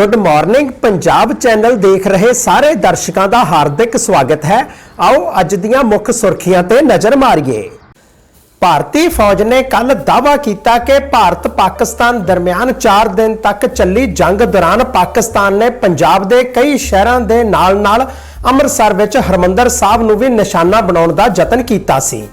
Good morning Punjab channel ਦੇਖ ਰਹੇ ਸਾਰੇ ਦਰਸ਼ਕਾਂ ਦਾ ਹਾਰਦਿਕ ਸਵਾਗਤ ਹੈ। ਆਓ ਅੱਜ ਦੀਆਂ ਮੁੱਖ ਸੁਰਖੀਆਂ ਤੇ ਨਜ਼ਰ ਮਾਰੀਏ। ਭਾਰਤੀ ਫੌਜ ਨੇ ਕੱਲ ਦਾਅਵਾ ਕੀਤਾ ਕਿ ਭਾਰਤ ਪਾਕਿਸਤਾਨ ਦਰਮਿਆਨ 4 ਦਿਨ ਤੱਕ ਚੱਲੀ ਜੰਗ ਦੌਰਾਨ ਪਾਕਿਸਤਾਨ ਨੇ ਪੰਜਾਬ ਦੇ ਕਈ ਸ਼ਹਿਰਾਂ ਦੇ ਨਾਲ-ਨਾਲ ਅੰਮ੍ਰਿਤਸਰ ਵਿੱਚ ਹਰਮੰਦਰ ਸਾਹਿਬ ਨੂੰ ਵੀ ਨਿਸ਼ਾਨਾ ਬਣਾਉਣ ਦਾ ਯਤਨ ਕੀਤਾ ਸੀ।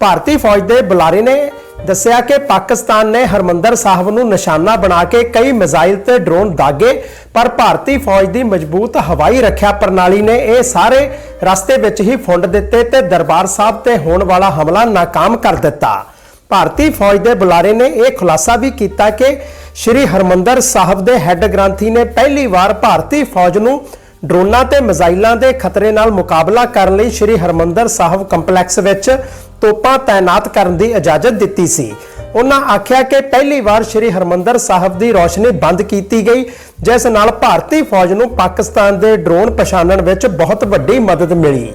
ਭਾਰਤੀ ਫੌਜ ਦੇ ਬੁਲਾਰੇ ਨੇ ਦੱਸਿਆ ਕਿ ਪਾਕਿਸਤਾਨ ਨੇ ਹਰਮੰਦਰ ਸਾਹਿਬ ਨੂੰ ਨਿਸ਼ਾਨਾ ਬਣਾ ਕੇ ਕਈ ਮਿਜ਼ਾਈਲ ਤੇ ਡਰੋਨ ਦਾਗੇ, ਪਰ ਭਾਰਤੀ ਫੌਜ ਦੀ ਮਜ਼ਬੂਤ ਹਵਾਈ ਰੱਖਿਆ ਪ੍ਰਣਾਲੀ ਨੇ ਇਹ ਸਾਰੇ ਰਸਤੇ ਵਿੱਚ ਹੀ ਫੁੰਡ ਦਿੱਤੇ ਤੇ ਦਰਬਾਰ ਸਾਹਿਬ ਤੇ ਹੋਣ ਵਾਲਾ ਹਮਲਾ ਨਾਕਾਮ ਕਰ ਦਿੱਤਾ। ਭਾਰਤੀ ਫੌਜ ਦੇ ਬੁਲਾਰੇ ਨੇ ਇਹ ਖੁਲਾਸਾ ਵੀ ਕੀਤਾ ਕਿ ਸ੍ਰੀ ਹਰਮੰਦਰ ਸਾਹਿਬ ਦੇ ਹੈੱਡ ਗ੍ਰੰਥੀ ਨੇ ਪਹਿਲੀ ਵਾਰ ਭਾਰਤੀ ਫੌਜ ਨੂੰ ਡਰੋਨਾਂ ਤੇ ਮਿਜ਼ਾਈਲਾਂ ਦੇ ਖਤਰੇ ਨਾਲ ਮੁਕਾਬਲਾ ਕਰਨ ਲਈ ਸ੍ਰੀ ਹਰਮੰਦਰ ਸਾਹਿਬ ਕੰਪਲੈਕਸ ਵਿੱਚ ਤੋਪਾਂ ਤਾਇਨਾਤ ਕਰਨ ਦੀ ਇਜਾਜ਼ਤ ਦਿੱਤੀ ਸੀ। ਉਹਨਾਂ ਆਖਿਆ ਕਿ ਪਹਿਲੀ ਵਾਰ ਸ੍ਰੀ ਹਰਮੰਦਰ ਸਾਹਿਬ ਦੀ ਰੋਸ਼ਨੀ ਬੰਦ ਕੀਤੀ ਗਈ, ਜਿਸ ਨਾਲ ਭਾਰਤੀ ਫੌਜ ਨੂੰ ਪਾਕਿਸਤਾਨ ਦੇ ਡਰੋਨ ਪਛਾਣਨ ਵਿੱਚ ਬਹੁਤ ਵੱਡੀ ਮਦਦ ਮਿਲੀ।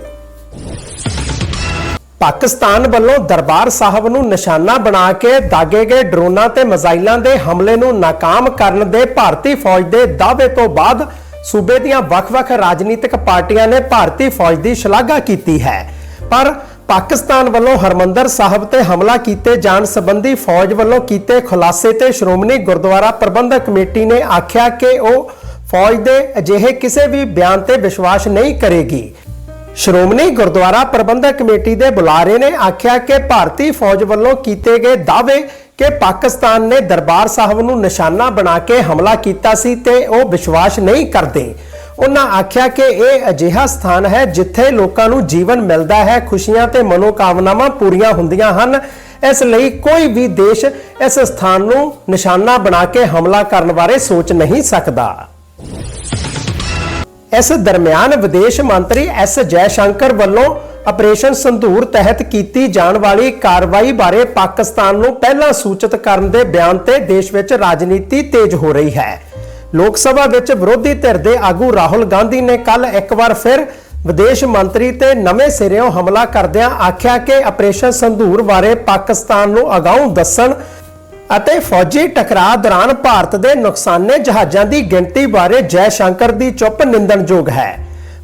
ਪਾਕਿਸਤਾਨ ਵੱਲੋਂ ਦਰਬਾਰ ਸਾਹਿਬ ਨੂੰ ਨਿਸ਼ਾਨਾ ਬਣਾ ਕੇ ਦਾਗੇ ਗਏ ਡਰੋਨਾਂ ਤੇ ਮਿਜ਼ਾਈਲਾਂ ਦੇ ਹਮਲੇ ਨੂੰ ਨਾਕਾਮ ਕਰਨ ਦੇ ਭਾਰਤੀ ਫੌਜ ਦੇ ਦਾਅਵੇ ਤੋਂ ਬਾਅਦ ਸੂਬੇ ਦੀਆਂ ਵੱਖ-ਵੱਖ ਰਾਜਨੀਤਿਕ ਪਾਰਟੀਆਂ ਨੇ ਭਾਰਤੀ ਫੌਜ ਦੀ ਸ਼ਲਾਘਾ ਕੀਤੀ ਹੈ। ਪਰ ਪਾਕਿਸਤਾਨ ਵੱਲੋਂ ਹਰਮੰਦਰ ਸਾਹਿਬ ਤੇ ਹਮਲਾ ਕੀਤੇ ਜਾਣ ਸੰਬੰਧੀ ਫੌਜ ਵੱਲੋਂ ਕੀਤੇ ਖੁਲਾਸੇ ਤੇ ਸ਼੍ਰੋਮਣੀ ਗੁਰਦੁਆਰਾ ਪ੍ਰਬੰਧਕ ਕਮੇਟੀ ਨੇ ਆਖਿਆ ਕਿ ਉਹ ਫੌਜ ਦੇ ਅਜਿਹੇ ਕਿਸੇ ਵੀ ਬਿਆਨ ਤੇ ਵਿਸ਼ਵਾਸ ਨਹੀਂ ਕਰੇਗੀ। ਸ਼੍ਰੋਮਣੀ ਗੁਰਦੁਆਰਾ ਪ੍ਰਬੰਧਕ ਕਮੇਟੀ ਦੇ ਬੁਲਾਰੇ ਨੇ ਆਖਿਆ ਕਿ ਭਾਰਤੀ ਫੌਜ ਵੱਲੋਂ ਕੀਤੇ ਗਏ ਦਾਅਵੇ ਕਿ ਪਾਕਿਸਤਾਨ ਨੇ ਦਰਬਾਰ ਸਾਹਿਬ ਨੂੰ ਨਿਸ਼ਾਨਾ ਬਣਾ ਕੇ ਹਮਲਾ ਕੀਤਾ ਸੀ ਤੇ ਉਹ ਵਿਸ਼ਵਾਸ ਨਹੀਂ ਕਰਦੇ। ਉਹਨਾਂ ਆਖਿਆ ਕਿ ਇਹ ਅਜਿਹਾ ਸਥਾਨ ਹੈ ਜਿੱਥੇ ਲੋਕਾਂ ਨੂੰ ਜੀਵਨ ਮਿਲਦਾ ਹੈ, ਖੁਸ਼ੀਆਂ ਤੇ ਮਨੋਕਾਮਨਾਵਾਂ ਪੂਰੀਆਂ ਹੁੰਦੀਆਂ ਹਨ। ਇਸ ਲਈ ਕੋਈ ਵੀ ਦੇਸ਼ ਇਸ ਸਥਾਨ ਨੂੰ ਨਿਸ਼ਾਨਾ ਬਣਾ ਕੇ ਹਮਲਾ ਕਰਨ ਬਾਰੇ ਸੋਚ ਨਹੀਂ ਸਕਦਾ। ਇਸ ਦਰਮਿਆਨ ਵਿਦੇਸ਼ ਮੰਤਰੀ ਐਸ ਜੈਸ਼ੰਕਰ ਵੱਲੋਂ ਆਪਰੇਸ਼ਨ ਸੰਧੂਰ ਤਹਿਤ ਕੀਤੀ ਜਾਣ ਵਾਲੀ ਕਾਰਵਾਈ ਬਾਰੇ ਪਾਕਿਸਤਾਨ ਨੂੰ ਪਹਿਲਾਂ ਸੂਚਿਤ ਕਰਨ ਦੇ ਬਿਆਨ ਤੇ ਦੇਸ਼ ਵਿੱਚ ਰਾਜਨੀਤੀ ਤੇਜ਼ ਹੋ ਰਹੀ ਹੈ। ਲੋਕ ਸਭਾ ਵਿੱਚ ਵਿਰੋਧੀ ਧਿਰ ਦੇ ਆਗੂ ਰਾਹੁਲ ਗਾਂਧੀ ਨੇ ਕੱਲ ਇੱਕ ਵਾਰ ਫਿਰ ਵਿਦੇਸ਼ ਮੰਤਰੀ ਤੇ ਨਵੇਂ ਸਿਰਿਓਂ ਹਮਲਾ ਕਰਦਿਆਂ ਆਖਿਆ ਕਿ ਆਪਰੇਸ਼ਨ ਸੰਧੂਰ ਬਾਰੇ ਪਾਕਿਸਤਾਨ ਨੂੰ ਅਗਾਊਂ ਦੱਸਣ ਅਤੇ ਫੌਜੀ ਟਕਰਾਅ ਦੌਰਾਨ ਭਾਰਤ ਦੇ ਨੁਕਸਾਨੇ ਜਹਾਜ਼ਾਂ ਦੀ ਗਿਣਤੀ ਬਾਰੇ ਜੈ ਸ਼ੰਕਰ ਦੀ ਚੁੱਪ ਨਿੰਦਣਯੋਗ ਹੈ।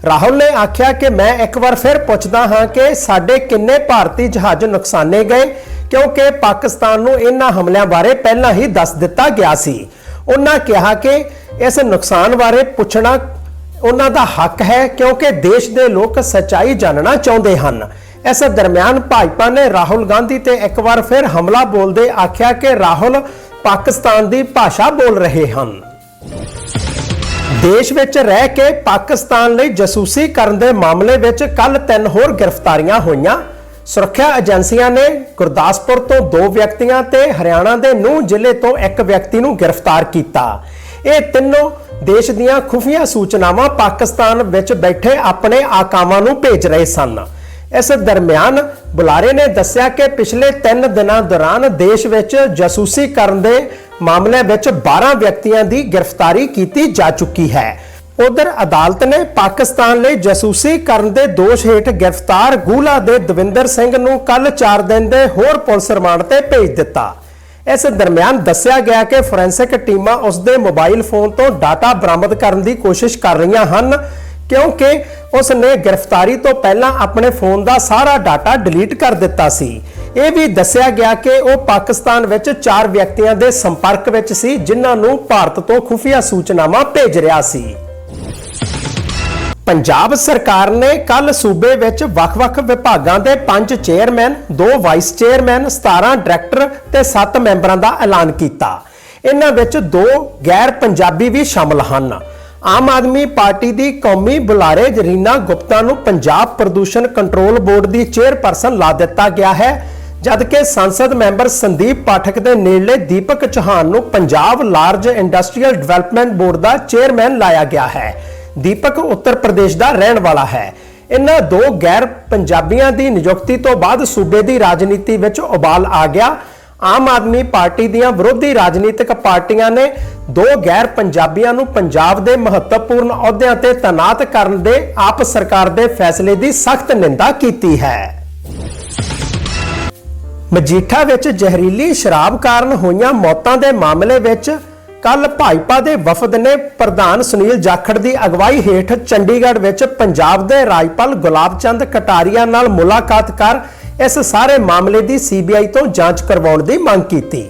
ਰਾਹੁਲ ਨੇ ਆਖਿਆ ਕਿ ਮੈਂ ਇੱਕ ਵਾਰ ਫਿਰ ਪੁੱਛਦਾ ਹਾਂ ਕਿ ਸਾਡੇ ਕਿੰਨੇ ਭਾਰਤੀ ਜਹਾਜ਼ ਨੁਕਸਾਨੇ ਗਏ, ਕਿਉਂਕਿ ਪਾਕਿਸਤਾਨ ਨੂੰ ਇਹਨਾਂ ਹਮਲਿਆਂ ਬਾਰੇ ਪਹਿਲਾਂ ਹੀ ਦੱਸ ਦਿੱਤਾ ਗਿਆ ਸੀ। ਉਹਨਾਂ ਕਿਹਾ ਕਿ ਇਸ ਨੁਕਸਾਨ ਬਾਰੇ ਪੁੱਛਣਾ ਉਹਨਾਂ ਦਾ ਹੱਕ ਹੈ ਕਿਉਂਕਿ ਦੇਸ਼ ਦੇ ਲੋਕ ਸੱਚਾਈ ਜਾਣਨਾ ਚਾਹੁੰਦੇ ਹਨ। ਇਸ ਦਰਮਿਆਨ ਭਾਜਪਾ ਨੇ ਰਾਹੁਲ ਗਾਂਧੀ ਤੇ ਇੱਕ ਵਾਰ ਫਿਰ ਹਮਲਾ ਬੋਲਦੇ ਆਖਿਆ ਕਿ ਰਾਹੁਲ ਪਾਕਿਸਤਾਨ ਦੀ ਭਾਸ਼ਾ ਬੋਲ ਰਹੇ ਹਨ। ਦੇਸ਼ ਵਿੱਚ ਰਹਿ ਕੇ ਪਾਕਿਸਤਾਨ ਲਈ ਜਾਸੂਸੀ ਕਰਨ ਦੇ ਮਾਮਲੇ ਵਿੱਚ ਕੱਲ ਤਿੰਨ ਹੋਰ ਗ੍ਰਿਫਤਾਰੀਆਂ ਹੋਈਆਂ। ਸੁਰੱਖਿਆ ਏਜੰਸੀਆਂ ਨੇ ਗੁਰਦਾਸਪੁਰ ਤੋਂ ਦੋ ਵਿਅਕਤੀਆਂ ਤੇ ਹਰਿਆਣਾ ਦੇ ਨੂਹ ਜ਼ਿਲ੍ਹੇ ਤੋਂ ਇੱਕ ਵਿਅਕਤੀ ਨੂੰ ਗ੍ਰਿਫਤਾਰ ਕੀਤਾ। ਇਹ ਤਿੰਨੋਂ ਦੇਸ਼ ਦੀਆਂ ਖੁਫੀਆ ਸੂਚਨਾਵਾਂ ਪਾਕਿਸਤਾਨ ਵਿੱਚ ਬੈਠੇ ਆਪਣੇ ਆਕਾਵਾਂ ਨੂੰ ਭੇਜ ਰਹੇ ਸਨ। ਇਸ ਦਰਮਿਆਨ ਬੁਲਾਰੇ ਨੇ ਦੱਸਿਆ ਕਿ ਪਿਛਲੇ 3 ਦਿਨਾਂ ਦੌਰਾਨ ਦੇਸ਼ ਵਿੱਚ ਜਾਸੂਸੀ ਕਰਨ ਦੇ ਮਾਮਲੇ ਵਿੱਚ 12 ਵਿਅਕਤੀਆਂ ਦੀ ਗ੍ਰਿਫਤਾਰੀ ਕੀਤੀ ਜਾ ਚੁੱਕੀ ਹੈ। ਉਧਰ ਅਦਾਲਤ ਨੇ ਪਾਕਿਸਤਾਨ ਲਈ ਜਾਸੂਸੀ ਕਰਨ ਦੇ ਦੋਸ਼ ਹੇਠ ਗ੍ਰਿਫਤਾਰ ਗੂਲਾ ਦੇ ਦਵਿੰਦਰ ਸਿੰਘ ਨੂੰ ਕੱਲ 4 ਦਿਨ ਦੇ ਹੋਰ ਪੁਲਿਸ ਰਿਮਾਂਡ ਤੇ ਭੇਜ ਦਿੱਤਾ। ਇਸ ਦਰਮਿਆਨ ਦੱਸਿਆ ਗਿਆ ਕਿ ਫੋਰੈਂਸਿਕ ਟੀਮਾਂ ਉਸ ਦੇ ਮੋਬਾਈਲ ਫੋਨ ਤੋਂ ਡਾਟਾ ਬਰਾਮਦ ਕਰਨ ਦੀ ਕੋਸ਼ਿਸ਼ ਕਰ ਰਹੀਆਂ ਹਨ, ਕਿਉਂਕਿ ਉਸ ਨੇ ਗ੍ਰਿਫਤਾਰੀ ਤੋਂ ਪਹਿਲਾਂ ਆਪਣੇ ਫੋਨ ਦਾ ਸਾਰਾ ਡਾਟਾ ਡਿਲੀਟ ਕਰ ਦਿੱਤਾ ਸੀ। ਇਹ ਵੀ ਦੱਸਿਆ ਗਿਆ ਕਿ ਉਹ ਪਾਕਿਸਤਾਨ ਵਿੱਚ ਚਾਰ ਵਿਅਕਤੀਆਂ ਦੇ ਸੰਪਰਕ ਵਿੱਚ ਸੀ, ਜਿਨ੍ਹਾਂ ਨੂੰ ਭਾਰਤ ਤੋਂ ਖੁਫੀਆ ਸੂਚਨਾਵਾਂ ਭੇਜ ਰਿਹਾ ਸੀ। ਪੰਜਾਬ ਸਰਕਾਰ ਨੇ ਕੱਲ ਸੂਬੇ ਵਿੱਚ ਵੱਖ-ਵੱਖ ਵਿਭਾਗਾਂ ਦੇ 5 ਚੇਅਰਮੈਨ 2 ਵਾਈਸ ਚੇਅਰਮੈਨ 17 ਡਾਇਰੈਕਟਰ ਤੇ 7 ਮੈਂਬਰਾਂ ਦਾ ਐਲਾਨ ਕੀਤਾ। ਇਹਨਾਂ ਵਿੱਚ ਦੋ ਗੈਰ ਪੰਜਾਬੀ ਵੀ ਸ਼ਾਮਲ ਹਨ। ਆਮ ਆਦਮੀ ਪਾਰਟੀ ਦੀ ਕੌਮੀ ਬੁਲਾਰੇ ਜਰੀਨਾ ਗੁਪਤਾ ਨੂੰ ਪੰਜਾਬ ਪ੍ਰਦੂਸ਼ਣ ਕੰਟਰੋਲ ਬੋਰਡ ਦੀ ਚੇਅਰਪਰਸਨ ਲਾ ਦਿੱਤਾ ਗਿਆ ਹੈ, ਜਦਕਿ ਸੰਸਦ ਮੈਂਬਰ ਸੰਦੀਪ ਪਾਠਕ ਦੇ ਨੇੜਲੇ ਦੀਪਕ ਚੌਹਾਨ ਨੂੰ Punjab large industrial development board ਦਾ ਚੇਅਰਮੈਨ ਲਾਇਆ ਗਿਆ ਹੈ। ਦੀਪਕ ਉੱਤਰ ਪ੍ਰਦੇਸ਼ ਦਾ ਰਹਿਣ ਵਾਲਾ ਹੈ। ਇਹਨਾਂ ਦੋ ਗੈਰ ਪੰਜਾਬੀਆਂ ਦੀ ਨਿਯੁਕਤੀ ਤੋਂ ਬਾਅਦ ਸੂਬੇ ਦੀ ਰਾਜਨੀਤੀ ਵਿੱਚ ਉਬਾਲ ਆ ਗਿਆ। ਆਮ ਆਦਮੀ ਪਾਰਟੀ ਦੀਆਂ ਵਿਰੋਧੀ ਰਾਜਨੀਤਿਕ ਪਾਰਟੀਆਂ ਨੇ ਦੋ ਗੈਰ ਪੰਜਾਬੀਆਂ ਨੂੰ ਪੰਜਾਬ ਦੇ ਮਹੱਤਵਪੂਰਨ ਅਹੁਦਿਆਂ ਤੇ ਤਾਇਨਾਤ ਕਰਨ ਦੇ ਆਪ ਸਰਕਾਰ ਦੇ ਫੈਸਲੇ ਦੀ ਸਖਤ ਨਿੰਦਾ ਕੀਤੀ ਹੈ। ਮਜੀਠਾ ਵਿੱਚ ਜ਼ਹਿਰੀਲੀ ਸ਼ਰਾਬ ਕਾਰਨ ਹੋਈਆਂ ਮੌਤਾਂ ਦੇ ਮਾਮਲੇ ਵਿੱਚ ਕੱਲ ਭਾਜਪਾ ਦੇ ਵਫਦ ਨੇ ਪ੍ਰਧਾਨ ਸੁਨੀਲ ਜਾਖੜ ਦੀ ਅਗਵਾਈ ਹੇਠ ਚੰਡੀਗੜ੍ਹ ਵਿੱਚ ਪੰਜਾਬ ਦੇ ਰਾਜਪਾਲ ਗੁਲਾਬ ਚੰਦ ਕਟਾਰੀਆ ਨਾਲ ਮੁਲਾਕਾਤ ਕਰ ਇਸ ਸਾਰੇ ਮਾਮਲੇ ਦੀ ਸੀਬੀਆਈ ਤੋਂ ਜਾਂਚ ਕਰਵਾਉਣ ਦੀ ਮੰਗ ਕੀਤੀ।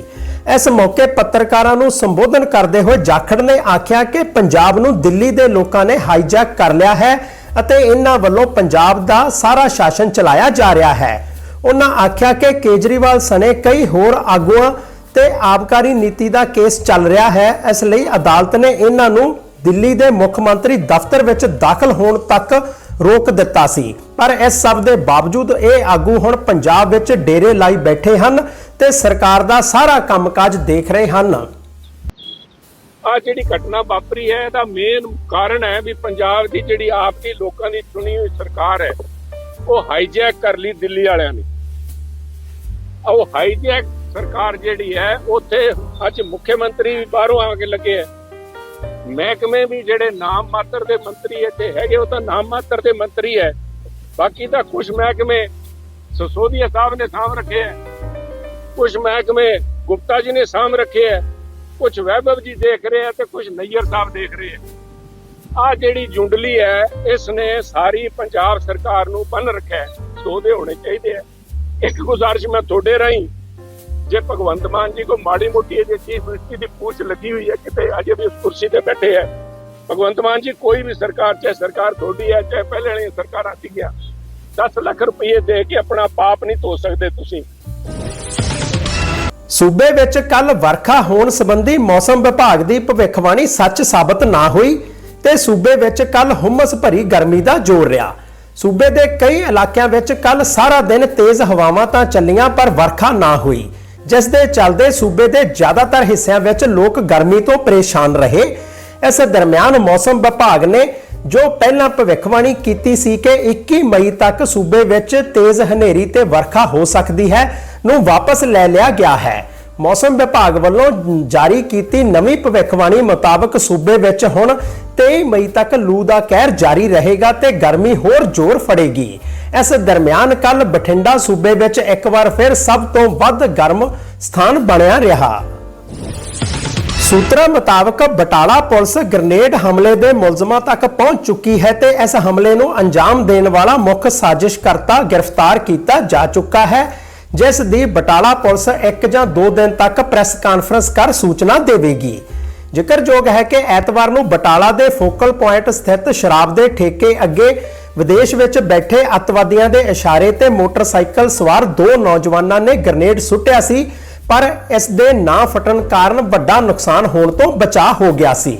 ਇਸ ਮੌਕੇ ਪੱਤਰਕਾਰਾਂ ਨੂੰ ਸੰਬੋਧਨ ਕਰਦੇ ਹੋਏ ਜਾਖੜ ਨੇ ਆਖਿਆ ਕਿ ਪੰਜਾਬ ਨੂੰ ਦਿੱਲੀ ਦੇ ਲੋਕਾਂ ਨੇ ਹਾਈਜੈਕ ਕਰ ਲਿਆ ਹੈ ਅਤੇ ਇਹਨਾਂ ਵੱਲੋਂ ਪੰਜਾਬ ਦਾ ਸਾਰਾ ਸ਼ਾਸਨ ਚਲਾਇਆ ਜਾ ਰਿਹਾ ਹੈ। ਉਹਨਾਂ ਆਖਿਆ ਕਿ ਕੇਜਰੀਵਾਲ ਸਣੇ ਕਈ ਹੋਰ ਆਗੂਆਂ ਤੇ ਆਬਕਾਰੀ ਨੀਤੀ ਦਾ ਕੇਸ ਚੱਲ ਰਿਹਾ ਹੈ। ਇਸ ਲਈ ਅਦਾਲਤ ਨੇ ਇਹਨਾਂ ਨੂੰ ਦਿੱਲੀ ਦੇ ਮੁੱਖ ਮੰਤਰੀ ਦਫ਼ਤਰ ਵਿੱਚ ਦਾਖਲ ਹੋਣ ਤੱਕ ਰੋਕ ਦਿੱਤਾ ਸੀ। ਪਰ ਇਸ ਸਭ ਦੇ ਬਾਵਜੂਦ ਇਹ ਆਗੂ ਹੁਣ ਪੰਜਾਬ ਵਿੱਚ ਡੇਰੇ ਲਾਈ ਬੈਠੇ ਹਨ ਤੇ ਸਰਕਾਰ ਦਾ ਸਾਰਾ ਕੰਮਕਾਜ ਦੇਖ ਰਹੇ ਹਨ। ਆ ਜਿਹੜੀ ਘਟਨਾ ਵਾਪਰੀ ਹੈ, ਇਹਦਾ ਮੇਨ ਕਾਰਨ ਹੈ ਵੀ ਪੰਜਾਬ ਦੀ ਜਿਹੜੀ ਆਪ ਦੀ ਲੋਕਾਂ ਦੀ ਚੁਣੀ ਹੋਈ ਸਰਕਾਰ ਹੈ, ਉਹ ਹਾਈਜੈਕ ਕਰ ਲਈ ਦਿੱਲੀ ਵਾਲਿਆਂ ਨੇ। ਉਹ ਹਾਈਜੈਕ ਸਰਕਾਰ ਜਿਹੜੀ ਹੈ, ਉੱਥੇ ਅੱਜ ਮੁੱਖ ਮੰਤਰੀ ਵੀ ਬਾਹਰੋਂ ਆ ਕੇ ਲੱਗੇ ਹੈ। ਮਹਿਕਮੇ ਵੀ ਜਿਹੜੇ ਨਾਮ ਮਾਤਰ ਦੇ ਮੰਤਰੀ ਇੱਥੇ ਹੈਗੇ, ਉਹ ਤਾਂ ਨਾਮ ਮਾਤਰ ਦੇ ਮੰਤਰੀ ਹੈ। ਬਾਕੀ ਤਾਂ ਕੁਝ ਮਹਿਕਮੇ ਸਸੋਦੀਆ ਸਾਹਿਬ ਨੇ ਸਾਂਭ ਰੱਖੇ ਹੈ। ਕੁਝ ਮਹਿਕਮੇ ਗੁਪਤਾ ਜੀ ਨੇ ਸਾਂਭ ਰੱਖੇ ਹੈ। ਕੁਝ ਵੈਭਵ ਜੀ ਦੇਖ ਰਹੇ ਆ ਤੇ ਕੁਝ ਨਈਅਰ ਸਾਹਿਬ ਦੇਖ ਰਹੇ ਆ ਆ ਜਿਹੜੀ ਜੁੰਡਲੀ ਹੈ ਇਸ ਨੇ ਸਾਰੀ ਪੰਜਾਬ ਸਰਕਾਰ ਨੂੰ ਬੰਨ ਰੱਖਿਆ ਹੈ। ਦੇ ਹੋਣੇ ਚਾਹੀਦੇ ਆ ਇੱਕ ਗੁਜ਼ਾਰਿਸ਼ ਮੈਂ ਤੁਹਾਡੇ ਰਾਹੀਂ ਜੇ ਭਗਵੰਤ ਮਾਨ ਜੀ ਕੋ ਮਾੜੀ ਮੋਟੀ ਜੇ ਚੀਫ ਮਿਨਿਸਟਰ ਦੀ ਪੂਛ ਲੱਗੀ ਹੋਈ ਹੈ, ਕਿਤੇ ਅਜੇ ਵੀ ਉਸ ਕੁਰਸੀ ਤੇ ਬੈਠੇ ਹੈ। ਭਗਵੰਤ ਮਾਨ ਜੀ ਕੋਈ ਵੀ ਸਰਕਾਰ, ਚਾਹੇ ਸਰਕਾਰ ਤੁਹਾਡੀ ਹੈ, ਚਾਹੇ ਪਹਿਲੇ ਵਾਲੀਆਂ ਸਰਕਾਰਾਂ ਸੀਗੀਆਂ 10 ਲੱਖ ਰੁਪਏ ਦੇ ਕੇ ਆਪਣਾ ਪਾਪ ਨਹੀਂ ਧੋ ਸਕਦੇ ਤੁਸੀਂ। ਸੂਬੇ ਵਿੱਚ ਕੱਲ ਵਰਖਾ ਹੋਣ ਸੰਬੰਧੀ ਮੌਸਮ ਵਿਭਾਗ ਦੀ ਭਵਿੱਖਬਾਣੀ ਸੱਚ ਸਾਬਤ ਨਾ ਹੋਈ ਤੇ ਸੂਬੇ ਵਿੱਚ ਕੱਲ ਹੁਮਸ ਭਰੀ ਗਰਮੀ ਦਾ ਜ਼ੋਰ ਰਿਹਾ। ਸੂਬੇ ਦੇ ਕਈ ਇਲਾਕਿਆਂ ਵਿੱਚ ਕੱਲ ਸਾਰਾ ਦਿਨ ਤੇਜ਼ ਹਵਾਵਾਂ ਤਾਂ ਚੱਲੀਆਂ, ਪਰ ਵਰਖਾ ਨਾ ਹੋਈ। ਜਿਸ ਦੇ ਚੱਲਦੇ ਸੂਬੇ ਦੇ ਜ਼ਿਆਦਾਤਰ ਹਿੱਸਿਆਂ ਵਿੱਚ ਲੋਕ ਗਰਮੀ ਤੋਂ ਪਰੇਸ਼ਾਨ ਰਹੇ। ਇਸ ਦਰਮਿਆਨ ਮੌਸਮ ਵਿਭਾਗ ਨੇ ਜੋ ਪਹਿਲਾਂ ਭਵਿੱਖਬਾਣੀ ਕੀਤੀ ਸੀ ਕਿ 21 ਮਈ ਤੱਕ ਸੂਬੇ ਵਿੱਚ ਤੇਜ਼ ਹਨੇਰੀ ਤੇ ਵਰਖਾ ਹੋ ਸਕਦੀ ਹੈ, ਨੂੰ ਵਾਪਸ ਲੈ ਲਿਆ ਗਿਆ ਹੈ। ਮੌਸਮ ਵਿਭਾਗ ਵੱਲੋਂ ਜਾਰੀ ਕੀਤੀ ਨਵੀਂ ਭਵਿੱਖਬਾਣੀ ਮੁਤਾਬਕ ਸੂਬੇ ਵਿੱਚ ਹੁਣ 23 ਮਈ ਤੱਕ ਲੂ ਦਾ ਕਹਿਰ ਜਾਰੀ ਰਹੇਗਾ ਤੇ ਗਰਮੀ ਹੋਰ ਜ਼ੋਰ ਫੜੇਗੀ। ਇਸ ਦਰਮਿਆਨ ਕੱਲ ਬਠਿੰਡਾ ਸੂਬੇ ਵਿੱਚ ਇੱਕ ਵਾਰ ਫਿਰ ਸਭ ਤੋਂ ਵੱਧ ਗਰਮ ਸਥਾਨ ਬਣਿਆ ਰਿਹਾ। ਸੂਤਰਾਂ ਮੁਤਾਬਕ ਬਟਾਲਾ ਪੁਲਿਸ ਗ੍ਰਨੇਡ ਹਮਲੇ ਦੇ ਮੁਲਜ਼ਮਾਂ ਤੱਕ ਪਹੁੰਚ ਚੁੱਕੀ ਹੈ ਤੇ ਇਸ ਹਮਲੇ ਨੂੰ ਅੰਜਾਮ ਦੇਣ ਵਾਲਾ ਮੁੱਖ ਸਾਜ਼ਿਸ਼ਕਰਤਾ ਗ੍ਰਿਫਤਾਰ ਕੀਤਾ ਜਾ ਚੁੱਕਾ ਹੈ। ਜਿਸ ਦੀ ਬਟਾਲਾ ਪੁਲਿਸ ਇੱਕ ਜਾਂ ਦੋ ਦਿਨ ਤੱਕ ਪ੍ਰੈਸ ਕਾਨਫਰੰਸ ਕਰ ਸੂਚਨਾ ਦੇਵੇਗੀ। ਜ਼ਿਕਰਯੋਗ ਹੈ ਕਿ ਐਤਵਾਰ ਨੂੰ ਬਟਾਲਾ ਦੇ ਫੋਕਲ ਪੁਆਇੰਟ ਸਥਿਤ ਸ਼ਰਾਬ ਦੇ ਠੇਕੇ ਅੱਗੇ ਵਿਦੇਸ਼ ਵਿੱਚ ਬੈਠੇ ਅੱਤਵਾਦੀਆਂ ਦੇ ਇਸ਼ਾਰੇ ਤੇ ਮੋਟਰਸਾਈਕਲ ਸਵਾਰ ਦੋ ਨੌਜਵਾਨਾਂ ਨੇ ਗ੍ਰਨੇਡ ਸੁੱਟਿਆ ਸੀ, ਪਰ ਇਸ ਦੇ ਨਾ ਫਟਣ ਕਾਰਨ ਵੱਡਾ ਨੁਕਸਾਨ ਹੋਣ ਤੋਂ ਬਚਾ ਹੋ ਗਿਆ ਸੀ।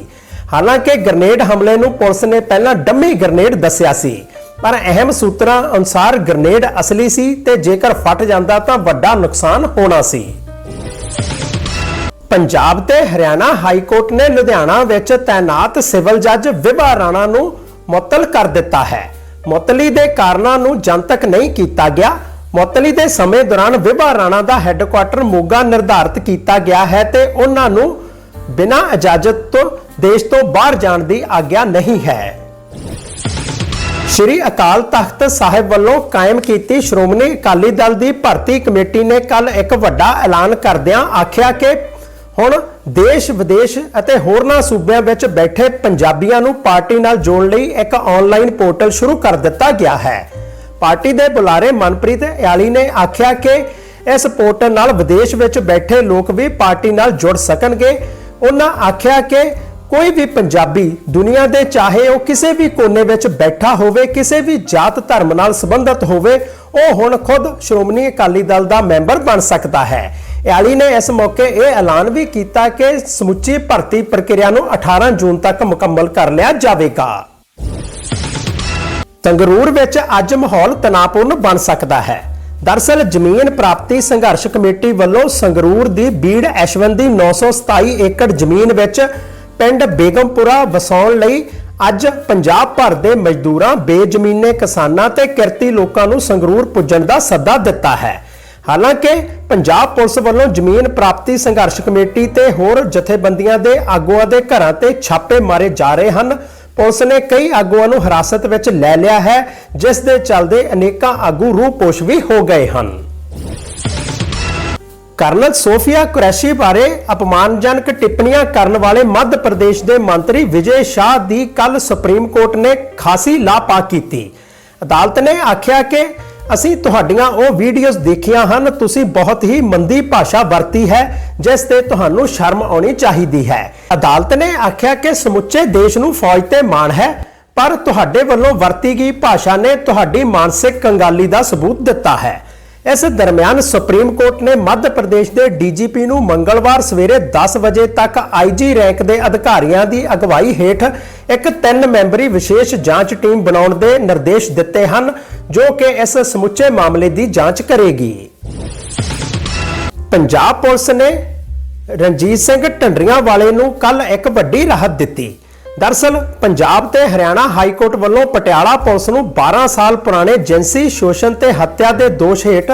ਹਾਲਾਂਕਿ ਗ੍ਰਨੇਡ ਹਮਲੇ ਨੂੰ ਪੁਲਿਸ ਨੇ ਪਹਿਲਾਂ ਡੰਮੀ ਗ੍ਰਨੇਡ ਦੱਸਿਆ ਸੀ। ਪਰ ਅਹਿਮ ਸੂਤਰਾਂ ਅਨੁਸਾਰ ਗ੍ਰਨੇਡ ਅਸਲੀ ਸੀ ਤੇ ਜੇਕਰ ਫਟ ਜਾਂਦਾ ਤਾਂ ਵੱਡਾ ਨੁਕਸਾਨ ਹੋਣਾ ਸੀ। ਪੰਜਾਬ ਤੇ ਹਰਿਆਣਾ ਹਾਈ ਕੋਰਟ ਨੇ ਲੁਧਿਆਣਾ ਵਿੱਚ ਤਾਇਨਾਤ ਸਿਵਲ ਜੱਜ ਵਿਭਾ ਰਾਣਾ ਨੂੰ ਮੁਅੱਤਲ ਕਰ ਦਿੱਤਾ ਹੈ। ਮੁਅੱਤਲੀ ਦੇ ਕਾਰਨਾਂ ਨੂੰ ਜਨਤਕ ਨਹੀਂ ਕੀਤਾ ਗਿਆ। ਮੁਅੱਤਲੀ ਦੇ ਸਮੇਂ ਦੌਰਾਨ ਵਿਭਾ ਰਾਣਾ ਦਾ ਹੈੱਡਕੁਆਟਰ ਮੋਗਾ ਨਿਰਧਾਰਤ ਕੀਤਾ ਗਿਆ ਹੈ ਤੇ ਉਹਨਾਂ ਨੂੰ ਬਿਨਾਂ ਇਜਾਜ਼ਤ ਤੋਂ ਦੇਸ਼ ਤੋਂ ਬਾਹਰ ਜਾਣ ਦੀ ਆਗਿਆ ਨਹੀਂ ਹੈ। ਸ਼੍ਰੀ ਅਕਾਲ ਤਖਤ ਸਾਹਿਬ ਵੱਲੋਂ ਕਾਇਮ ਕੀਤੀ ਸ਼੍ਰੋਮਣੀ ਅਕਾਲੀ ਦਲ ਦੀ ਭਰਤੀ ਕਮੇਟੀ ਨੇ ਕੱਲ ਇੱਕ ਵੱਡਾ ਐਲਾਨ ਕਰਦਿਆਂ ਆਖਿਆ ਕਿ ਹੁਣ ਦੇਸ਼, ਵਿਦੇਸ਼ ਅਤੇ ਹੋਰਨਾਂ ਸੂਬਿਆਂ ਵਿੱਚ ਬੈਠੇ ਪੰਜਾਬੀਆਂ ਨੂੰ ਪਾਰਟੀ ਨਾਲ ਜੋੜਨ ਲਈ ਇੱਕ ਆਨਲਾਈਨ ਪੋਰਟਲ ਸ਼ੁਰੂ ਕਰ ਦਿੱਤਾ ਗਿਆ ਹੈ। ਪਾਰਟੀ ਦੇ ਬੁਲਾਰੇ ਮਨਪ੍ਰੀਤ ਇਆਲੀ ਨੇ ਆਖਿਆ ਕਿ ਇਸ ਪੋਰਟਲ ਨਾਲ ਵਿਦੇਸ਼ ਵਿੱਚ ਬੈਠੇ ਲੋਕ ਵੀ ਪਾਰਟੀ ਨਾਲ ਜੁੜ ਸਕਣਗੇ। ਉਹਨਾਂ ਆਖਿਆ ਕਿ ਕੋਈ ਵੀ ਪੰਜਾਬੀ ਦੁਨੀਆ ਦੇ ਚਾਹੇ ਉਹ ਕਿਸੇ ਵੀ ਕੋਨੇ ਵਿੱਚ ਬੈਠਾ ਹੋਵੇ, ਕਿਸੇ ਵੀ ਜਾਤ ਧਰਮ ਨਾਲ ਸੰਬੰਧਿਤ ਹੋਵੇ, ਉਹ ਹੁਣ ਖੁਦ ਸ਼੍ਰੋਮਣੀ ਅਕਾਲੀ ਦਲ ਦਾ ਮੈਂਬਰ ਬਣ ਸਕਦਾ ਹੈ। ਇਆਲੀ ਨੇ ਇਸ ਮੌਕੇ ਇਹ ਐਲਾਨ ਵੀ ਕੀਤਾ ਕਿ ਸਮੁੱਚੀ ਭਰਤੀ ਪ੍ਰਕਿਰਿਆ ਨੂੰ 18 ਜੂਨ ਤੱਕ ਮੁਕੰਮਲ ਕਰ ਲਿਆ ਜਾਵੇਗਾ। ਸੰਗਰੂਰ ਵਿੱਚ ਅੱਜ ਮਾਹੌਲ ਤਣਾਅਪੂਰਨ ਬਣ ਸਕਦਾ ਹੈ। ਦਰਸਲ ਜ਼ਮੀਨ ਪ੍ਰਾਪਤੀ ਸੰਘਰਸ਼ ਕਮੇਟੀ ਵੱਲੋਂ ਸੰਗਰੂਰ ਦੀ ਬੀੜ ਐਸ਼ਵੰਤ ਦੀ 927 ਏਕੜ ਜ਼ਮੀਨ ਵਿੱਚ ਪਿੰਡ ਬੇਗਮਪੁਰਾ ਵਸਾਉਣ ਲਈ ਅੱਜ ਪੰਜਾਬ ਭਰ ਦੇ ਮਜ਼ਦੂਰਾਂ, ਬੇਜ਼ਮੀਨੇ ਕਿਸਾਨਾਂ ਤੇ ਕਿਰਤੀ ਲੋਕਾਂ ਨੂੰ ਸੰਗਰੂਰ ਪੁੱਜਣ ਦਾ ਸੱਦਾ ਦਿੱਤਾ ਹੈ। ਹਾਲਾਂਕਿ ਪੰਜਾਬ ਪੁਲਿਸ ਵੱਲੋਂ ਜ਼ਮੀਨ ਪ੍ਰਾਪਤੀ ਸੰਘਰਸ਼ ਕਮੇਟੀ ਤੇ ਹੋਰ ਜਥੇਬੰਦੀਆਂ ਦੇ ਆਗੂਆਂ ਦੇ ਘਰਾਂ ਤੇ ਛਾਪੇ ਮਾਰੇ ਜਾ ਰਹੇ ਹਨ। ਪੁਲਿਸ ਨੇ ਕਈ ਆਗੂਆਂ ਨੂੰ ਹਿਰਾਸਤ ਵਿੱਚ ਲੈ ਲਿਆ ਹੈ, ਜਿਸ ਦੇ ਚੱਲਦੇ ਅਨੇਕਾਂ ਆਗੂ ਰੂਹਪੋਸ਼ ਵੀ ਹੋ ਗਏ ਹਨ। ਕਰਨਲ ਸੋਫੀਆ ਕੁਰੈਸ਼ੀ ਬਾਰੇ ਅਪਮਾਨਜਨਕ ਟਿੱਪਣੀਆਂ ਕਰਨ ਵਾਲੇ ਮੱਧ ਪ੍ਰਦੇਸ਼ ਦੇ ਮੰਤਰੀ ਵਿਜੇ ਸ਼ਾਹ ਦੀ ਕੱਲ ਸੁਪਰੀਮ ਕੋਰਟ ਨੇ ਖਾਸੀ ਲਾਪਾ ਕੀਤੀ। ਅਦਾਲਤ ਨੇ ਆਖਿਆ ਕਿ ਅਸੀਂ ਤੁਹਾਡੀਆਂ ਉਹ ਵੀਡੀਓਜ਼ ਦੇਖੀਆਂ ਹਨ, ਤੁਸੀਂ ਬਹੁਤ ਹੀ ਮੰਦੀ ਭਾਸ਼ਾ ਵਰਤੀ ਹੈ, ਜਿਸ ਤੇ ਤੁਹਾਨੂੰ ਸ਼ਰਮ ਆਉਣੀ ਚਾਹੀਦੀ ਹੈ। ਅਦਾਲਤ ਨੇ ਆਖਿਆ ਕਿ ਸਮੁੱਚੇ ਦੇਸ਼ ਨੂੰ ਫੌਜ ਤੇ ਮਾਣ ਹੈ, ਪਰ ਤੁਹਾਡੇ ਵੱਲੋਂ ਵਰਤੀ ਗਈ ਭਾਸ਼ਾ ਨੇ ਤੁਹਾਡੀ ਮਾਨਸਿਕ ਕੰਗਾਲੀ ਦਾ ਸਬੂਤ ਦਿੱਤਾ ਹੈ। ਇਸ ਦਰਮਿਆਨ ਸੁਪਰੀਮ ਕੋਰਟ ਨੇ ਮੱਧ ਪ੍ਰਦੇਸ਼ ਦੇ ਡੀਜੀਪੀ ਨੂੰ ਮੰਗਲਵਾਰ ਸਵੇਰੇ 10 ਵਜੇ ਤੱਕ ਆਈਜੀ ਰੈਂਕ ਦੇ ਅਧਿਕਾਰੀਆਂ ਦੀ ਅਗਵਾਈ ਹੇਠ ਇੱਕ ਤਿੰਨ ਮੈਂਬਰੀ ਵਿਸ਼ੇਸ਼ ਜਾਂਚ ਟੀਮ ਬਣਾਉਣ ਦੇ ਨਿਰਦੇਸ਼ ਦਿੱਤੇ ਹਨ, ਜੋ ਕਿ ਇਸ ਸਮੁੱਚੇ ਮਾਮਲੇ ਦੀ ਜਾਂਚ ਕਰੇਗੀ। ਪੰਜਾਬ ਪੁਲਿਸ ਨੇ ਰਣਜੀਤ ਸਿੰਘ ਢੰਡਰੀਆਂ ਵਾਲੇ ਨੂੰ ਕੱਲ ਇੱਕ ਵੱਡੀ ਰਾਹਤ ਦਿੱਤੀ। ਦਰਸਲ, ਪੰਜਾਬ ਤੇ ਹਰਿਆਣਾ ਹਾਈ ਕੋਰਟ ਵੱਲੋਂ ਪਟਿਆਲਾ ਪੁਲਿਸ ਨੂੰ 12 ਸਾਲ ਪੁਰਾਣੇ ਜਿੰਸੀ ਸ਼ੋਸ਼ਣ ਤੇ ਹੱਤਿਆ ਦੇ ਦੋਸ਼ ਹੇਠ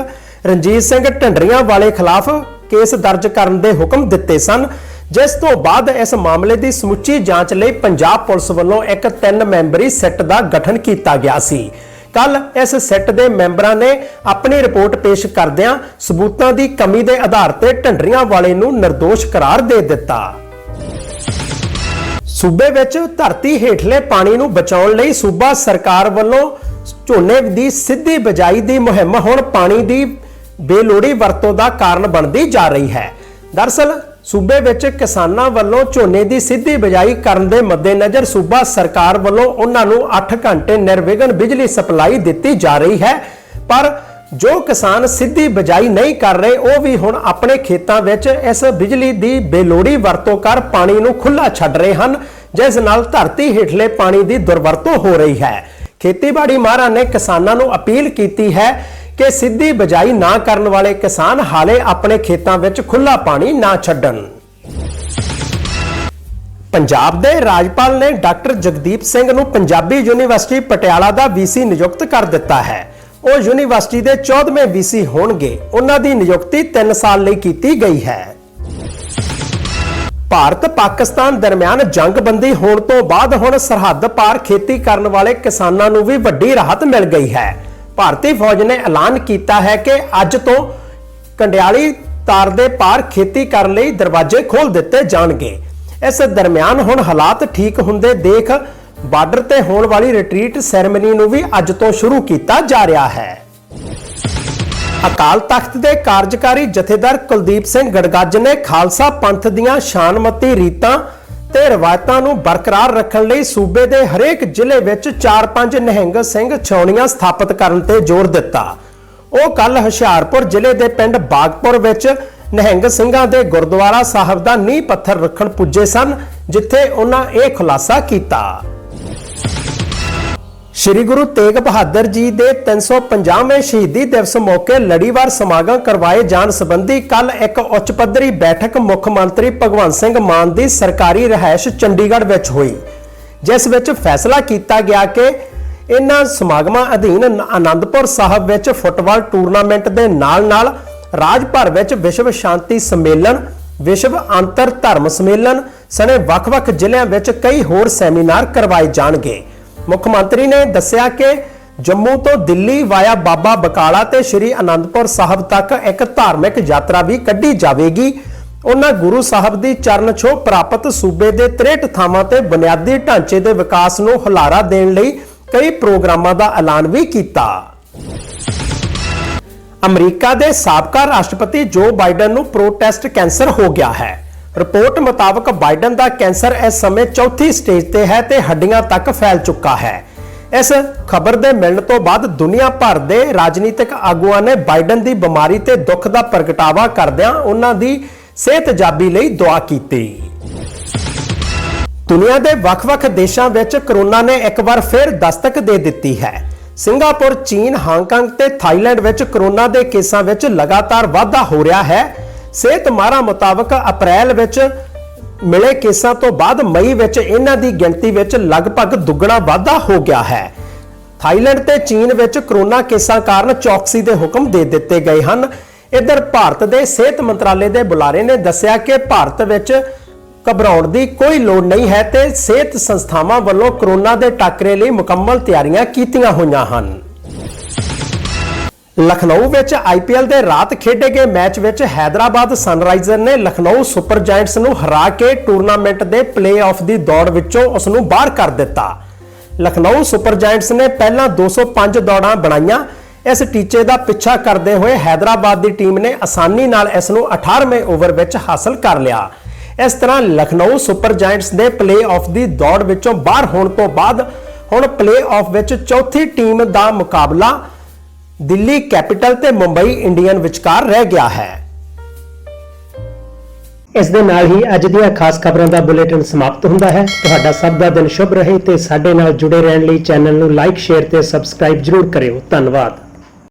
ਰਣਜੀਤ ਸਿੰਘ ਢੰਡਰੀਆਂ ਵਾਲੇ ਖਿਲਾਫ ਕੇਸ ਦਰਜ ਕਰਨ ਦੇ ਹੁਕਮ ਦਿੱਤੇ ਸਨ। ਜਿਸ ਤੋਂ ਬਾਅਦ ਇਸ ਮਾਮਲੇ ਦੀ ਸਮੁੱਚੀ ਜਾਂਚ ਲਈ ਪੰਜਾਬ ਪੁਲਿਸ ਵੱਲੋਂ ਇੱਕ ਤਿੰਨ ਮੈਂਬਰੀ ਸੈੱਟ ਦਾ ਗਠਨ ਕੀਤਾ ਗਿਆ ਸੀ। ਕੱਲ ਇਸ ਸੈੱਟ ਦੇ ਮੈਂਬਰਾਂ ਨੇ ਆਪਣੀ ਰਿਪੋਰਟ ਪੇਸ਼ ਕਰਦਿਆਂ ਸਬੂਤਾਂ ਦੀ ਕਮੀ ਦੇ ਆਧਾਰ ਤੇ ਢੰਡਰੀਆਂ ਵਾਲੇ ਨੂੰ નિર્ਦੋਸ਼ ਕਰਾਰ ਦੇ ਦਿੱਤਾ। ਸੂਬੇ ਵਿੱਚ ਧਰਤੀ ਹੇਠਲੇ ਪਾਣੀ ਨੂੰ ਬਚਾਉਣ ਲਈ ਸੂਬਾ ਸਰਕਾਰ ਵੱਲੋਂ ਝੋਨੇ ਦੀ ਸਿੱਧੀ ਬਜਾਈ ਦੀ ਮੁਹਿੰਮ ਹੁਣ ਪਾਣੀ ਦੀ ਬੇਲੋੜੀ ਵਰਤੋਂ ਦਾ ਕਾਰਨ ਬਣਦੀ ਜਾ ਰਹੀ ਹੈ। ਦਰਸਲ, ਸੂਬੇ ਵਿੱਚ ਕਿਸਾਨਾਂ ਵੱਲੋਂ ਝੋਨੇ ਦੀ ਸਿੱਧੀ ਬਜਾਈ ਕਰਨ ਦੇ ਮੱਦੇਨਜ਼ਰ ਸੂਬਾ ਸਰਕਾਰ ਵੱਲੋਂ ਉਹਨਾਂ ਨੂੰ 8 ਘੰਟੇ ਨਿਰਵਿਘਨ ਬਿਜਲੀ ਸਪਲਾਈ ਦਿੱਤੀ ਜਾ ਰਹੀ ਹੈ। ਪਰ ਜੋ ਕਿਸਾਨ ਸਿੱਧੀ ਬਜਾਈ ਨਹੀਂ ਕਰ ਰਹੇ, ਉਹ ਵੀ ਹੁਣ ਆਪਣੇ ਖੇਤਾਂ ਵਿੱਚ ਇਸ ਬਿਜਲੀ ਦੀ ਬੇਲੋੜੀ ਵਰਤੋਂ ਕਰ ਪਾਣੀ ਨੂੰ ਖੁੱਲਾ ਛੱਡ ਰਹੇ ਹਨ, ਜਿਸ ਨਾਲ ਧਰਤੀ ਹੇਠਲੇ ਪਾਣੀ ਦੀ ਦੁਰਵਰਤੋਂ ਹੋ ਰਹੀ ਹੈ। ਖੇਤੀਬਾੜੀ ਮਾਹਰਾਂ ਨੇ ਕਿਸਾਨਾਂ ਨੂੰ ਅਪੀਲ ਕੀਤੀ ਹੈ ਕਿ ਸਿੱਧੀ ਬਜਾਈ ਨਾ ਕਰਨ ਵਾਲੇ ਕਿਸਾਨ ਹਾਲੇ ਆਪਣੇ ਖੇਤਾਂ ਵਿੱਚ ਖੁੱਲਾ ਪਾਣੀ ਨਾ ਛੱਡਣ। ਪੰਜਾਬ ਦੇ ਰਾਜਪਾਲ ਨੇ ਡਾਕਟਰ ਜਗਦੀਪ ਸਿੰਘ ਨੂੰ ਪੰਜਾਬੀ ਯੂਨੀਵਰਸਿਟੀ ਪਟਿਆਲਾ ਦਾ ਵੀਸੀ ਨਿਯੁਕਤ ਕਰ ਦਿੱਤਾ ਹੈ। ਉਹ ਯੂਨੀਵਰਸਿਟੀ ਦੇ 14ਵੇਂ ਵੀਸੀ ਹੋਣਗੇ। ਉਹਨਾਂ ਦੀ ਨਿਯੁਕਤੀ 3 ਸਾਲ ਲਈ ਕੀਤੀ ਗਈ ਹੈ। ਭਾਰਤ ਪਾਕਿਸਤਾਨ ਦਰਮਿਆਨ ਜੰਗਬੰਦੀ ਹੋਣ ਤੋਂ ਬਾਅਦ ਹੁਣ ਸਰਹੱਦ ਪਾਰ ਖੇਤੀ ਕਰਨ ਵਾਲੇ ਕਿਸਾਨਾਂ ਨੂੰ ਵੀ ਵੱਡੀ ਰਾਹਤ ਮਿਲ ਗਈ ਹੈ। ਭਾਰਤੀ ਫੌਜ ਨੇ ਐਲਾਨ ਕੀਤਾ ਹੈ ਕਿ ਅੱਜ ਤੋਂ ਕੰਡਿਆਲੀ ਤਾਰ ਦੇ ਪਾਰ ਖੇਤੀ ਕਰਨ ਲਈ ਦਰਵਾਜ਼ੇ ਖੋਲ ਦਿੱਤੇ ਜਾਣਗੇ। ਇਸ ਦਰਮਿਆਨ ਹੁਣ ਹਾਲਾਤ ਠੀਕ ਹੁੰਦੇ ਦੇਖ ਬਾਰਡਰ ਤੇ ਹੋਣ ਵਾਲੀ ਰਿਟਰੀਟ ਸੈਰੇਮਨੀ ਨੂੰ ਵੀ ਅੱਜ ਤੋਂ ਸ਼ੁਰੂ ਕੀਤਾ ਜਾ ਰਿਹਾ ਹੈ। ਅਕਾਲ ਤਖਤ ਦੇ ਕਾਰਜਕਾਰੀ ਜਥੇਦਾਰ ਕੁਲਦੀਪ ਸਿੰਘ ਗੜਗੱਜ ਨੇ ਖਾਲਸਾ ਪੰਥ ਦੀਆਂ ਸ਼ਾਨਮਤੀ ਰੀਤਾਂ ਤੇ ਰਵਾਇਤਾਂ ਨੂੰ ਬਰਕਰਾਰ ਰੱਖਣ ਲਈ ਸੂਬੇ ਦੇ ਹਰੇਕ ਜ਼ਿਲ੍ਹੇ ਵਿੱਚ 4-5 ਨਿਹੰਗ ਸਿੰਘ ਛਾਉਣੀਆਂ ਸਥਾਪਿਤ ਕਰਨ ਤੇ ਜ਼ੋਰ ਦਿੱਤਾ। ਉਹ ਕੱਲ ਹੁਸ਼ਿਆਰਪੁਰ ਜ਼ਿਲ੍ਹੇ ਦੇ ਪਿੰਡ ਬਾਗਪੁਰ ਵਿੱਚ ਨਿਹੰਗ ਸਿੰਘਾਂ ਦੇ ਗੁਰਦੁਆਰਾ ਸਾਹਿਬ ਦਾ ਨੀਂਹ ਪੱਥਰ ਰੱਖਣ ਪੁੱਜੇ ਸਨ, ਜਿੱਥੇ ਉਹਨਾਂ ਇਹ ਖੁਲਾਸਾ ਕੀਤਾ। ਸ਼੍ਰੀ ਗੁਰੂ ਤੇਗ ਬਹਾਦਰ ਜੀ ਦੇ 350ਵੇਂ ਸ਼ਹੀਦੀ ਦਿਵਸ ਮੌਕੇ ਲੜੀਵਾਰ ਸਮਾਗਮ ਕਰਵਾਏ ਜਾਣ ਸੰਬੰਧੀ ਕੱਲ ਇੱਕ ਉੱਚ ਪੱਧਰੀ ਬੈਠਕ ਮੁੱਖ ਮੰਤਰੀ ਭਗਵੰਤ ਸਿੰਘ ਮਾਨ ਦੀ ਸਰਕਾਰੀ ਰਿਹਾਇਸ਼ ਚੰਡੀਗੜ੍ਹ ਵਿੱਚ ਹੋਈ, ਜਿਸ ਵਿੱਚ ਫੈਸਲਾ ਕੀਤਾ ਗਿਆ ਕਿ ਇਹਨਾਂ ਸਮਾਗਮਾਂ ਅਧੀਨ ਆਨੰਦਪੁਰ ਸਾਹਿਬ ਵਿੱਚ ਫੁੱਟਬਾਲ ਟੂਰਨਾਮੈਂਟ ਦੇ ਨਾਲ-ਨਾਲ ਰਾਜ ਭਰ ਵਿੱਚ ਵਿਸ਼ਵ ਸ਼ਾਂਤੀ ਸੰਮੇਲਨ, ਵਿਸ਼ਵ ਅੰਤਰ ਧਰਮ ਸੰਮੇਲਨ, ਸਣੇ ਵੱਖ-ਵੱਖ ਜ਼ਿਲ੍ਹਿਆਂ ਵਿੱਚ ਕਈ ਹੋਰ ਸੈਮੀਨਾਰ ਕਰਵਾਏ ਜਾਣਗੇ। ਮੁੱਖ ਮੰਤਰੀ ਨੇ ਦੱਸਿਆ ਕਿ ਜੰਮੂ ਤੋਂ ਦਿੱਲੀ ਵਾਇਆ ਬਾਬਾ ਬਕਾਲਾ ਤੇ ਸ੍ਰੀ ਅਨੰਦਪੁਰ ਸਾਹਿਬ ਤੱਕ ਇੱਕ ਧਾਰਮਿਕ ਯਾਤਰਾ ਵੀ ਕੱਢੀ ਜਾਵੇਗੀ। ਉਹਨਾਂ ਗੁਰੂ ਸਾਹਿਬ ਦੀ ਚਰਨ ਛੋਹ ਪ੍ਰਾਪਤ ਸੂਬੇ ਦੇ 63 ਥਾਵਾਂ ਤੇ ਬੁਨਿਆਦੀ ਢਾਂਚੇ ਦੇ ਵਿਕਾਸ ਨੂੰ ਹੁਲਾਰਾ ਦੇਣ ਲਈ ਕਈ ਪ੍ਰੋਗਰਾਮਾਂ ਦਾ ਐਲਾਨ ਵੀ ਕੀਤਾ। ਅਮਰੀਕਾ ਦੇ ਸਾਬਕਾ ਰਾਸ਼ਟਰਪਤੀ ਜੋ ਬਾਈਡਨ ਨੂੰ ਪ੍ਰੋਟੈਸਟ ਕੈਂਸਰ ਹੋ ਗਿਆ ਹੈ। ਰਿਪੋਰਟ ਮੁਤਾਬਕ ਬਾਈਡਨ ਦਾ ਕੈਂਸਰ ਇਸ ਸਮੇਂ ਚੌਥੀ ਸਟੇਜ ਤੇ ਹੈ ਤੇ ਹੱਡੀਆਂ ਤੱਕ ਫੈਲ ਚੁੱਕਾ ਹੈ। ਇਸ ਖਬਰ ਦੇ ਮਿਲਣ ਤੋਂ ਬਾਅਦ ਦੁਨੀਆ ਭਰ ਦੇ ਰਾਜਨੀਤਿਕ ਆਗੂਆਂ ਨੇ ਬਾਈਡਨ ਦੀ ਬਿਮਾਰੀ ਤੇ ਦੁੱਖ ਦਾ ਪ੍ਰਗਟਾਵਾ ਕਰਦਿਆਂ ਉਹਨਾਂ ਦੀ ਸਿਹਤਯਾਬੀ ਲਈ ਦੁਆ ਕੀਤੀ। ਦੁਨੀਆ ਦੇ ਵੱਖ-ਵੱਖ ਦੇਸ਼ਾਂ ਵਿੱਚ ਕਰੋਨਾ ਨੇ ਇੱਕ ਵਾਰ ਫਿਰ ਦਸਤਕ ਦੇ ਦਿੱਤੀ ਹੈ। ਸਿੰਗਾਪੁਰ, ਚੀਨ, ਹਾਂਗਕਾਂਗ ਤੇ ਥਾਈਲੈਂਡ ਵਿੱਚ ਕਰੋਨਾ ਦੇ ਕੇਸਾਂ ਵਿੱਚ ਲਗਾਤਾਰ ਵਾਧਾ ਹੋ ਰਿਹਾ ਹੈ। ਸਿਹਤ ਮਾਹਰਾਂ ਮੁਤਾਬਕ ਅਪ੍ਰੈਲ ਵਿੱਚ ਮਿਲੇ ਕੇਸਾਂ ਤੋਂ ਬਾਅਦ ਮਈ ਵਿੱਚ ਇਹਨਾਂ ਦੀ ਗਿਣਤੀ ਵਿੱਚ ਲਗਭਗ ਦੁੱਗਣਾ ਵਾਧਾ ਹੋ ਗਿਆ ਹੈ। ਥਾਈਲੈਂਡ ਤੇ ਚੀਨ ਵਿੱਚ ਕਰੋਨਾ ਕੇਸਾਂ ਕਾਰਨ ਚੌਕਸੀ ਦੇ ਹੁਕਮ ਦੇ ਦਿੱਤੇ ਗਏ ਹਨ। ਇਧਰ ਭਾਰਤ ਦੇ ਸਿਹਤ ਮੰਤਰਾਲੇ ਦੇ ਬੁਲਾਰੇ ਨੇ ਦੱਸਿਆ ਕਿ ਭਾਰਤ ਵਿੱਚ ਘਬਰਾਉਣ ਦੀ ਕੋਈ ਲੋੜ ਨਹੀਂ ਹੈ ਤੇ ਸਿਹਤ ਸੰਸਥਾਵਾਂ ਵੱਲੋਂ ਕਰੋਨਾ ਦੇ ਟਾਕਰੇ ਲਈ ਮੁਕੰਮਲ ਤਿਆਰੀਆਂ ਕੀਤੀਆਂ ਹੋਈਆਂ ਹਨ। ਲਖਨਊ ਵਿੱਚ ਆਈਪੀਐਲ ਦੇ ਰਾਤ ਖੇਡੇ ਗਏ ਮੈਚ ਵਿੱਚ ਹੈਦਰਾਬਾਦ ਸਨਰਾਈਜ਼ਰ ਨੇ ਲਖਨਊ ਸੁਪਰ ਜਾਇੰਟਸ ਨੂੰ ਹਰਾ ਕੇ ਟੂਰਨਾਮੈਂਟ ਦੇ ਪਲੇਆਫ ਦੀ ਦੌੜ ਵਿੱਚੋਂ ਉਸ ਨੂੰ ਬਾਹਰ ਕਰ ਦਿੱਤਾ। ਲਖਨਊ ਸੁਪਰ ਜਾਇੰਟਸ ਨੇ ਪਹਿਲਾਂ 205 ਦੌੜਾਂ ਬਣਾਈਆਂ। ਇਸ ਟੀਚੇ ਦਾ ਪਿੱਛਾ ਕਰਦੇ ਹੋਏ ਹੈਦਰਾਬਾਦ ਦੀ ਟੀਮ ਨੇ ਆਸਾਨੀ ਨਾਲ ਇਸ ਨੂੰ 18ਵੇਂ ਓਵਰ ਵਿੱਚ ਹਾਸਲ ਕਰ ਲਿਆ। ਇਸ ਤਰ੍ਹਾਂ ਲਖਨਊ ਸੁਪਰ ਜਾਇੰਟਸ ਦੇ ਪਲੇਆਫ ਦੀ ਦੌੜ ਵਿੱਚੋਂ ਬਾਹਰ ਹੋਣ ਤੋਂ ਬਾਅਦ ਹੁਣ ਪਲੇਆਫ ਵਿੱਚ ਚੌਥੀ ਟੀਮ ਦਾ ਮੁਕਾਬਲਾ ਦਿੱਲੀ ਕੈਪੀਟਲ ਤੇ ਮੁੰਬਈ ਇੰਡੀਅਨ ਵਿਚਕਾਰ ਰਹਿ ਗਿਆ ਹੈ। ਇਸ ਦੇ ਨਾਲ ਹੀ ਅੱਜ ਦੀਆਂ ਖਾਸ ਖਬਰਾਂ ਦਾ ਬੁਲੇਟਿਨ ਸਮਾਪਤ ਹੁੰਦਾ ਹੈ। ਤੁਹਾਡਾ ਸਭ ਦਾ ਦਿਨ ਸ਼ੁਭ ਰਹੇ ਤੇ ਸਾਡੇ ਨਾਲ ਜੁੜੇ ਰਹਿਣ ਲਈ ਚੈਨਲ ਨੂੰ ਲਾਈਕ, ਸ਼ੇਅਰ ਤੇ ਸਬਸਕ੍ਰਾਈਬ ਜਰੂਰ ਕਰਿਓ। ਧੰਨਵਾਦ।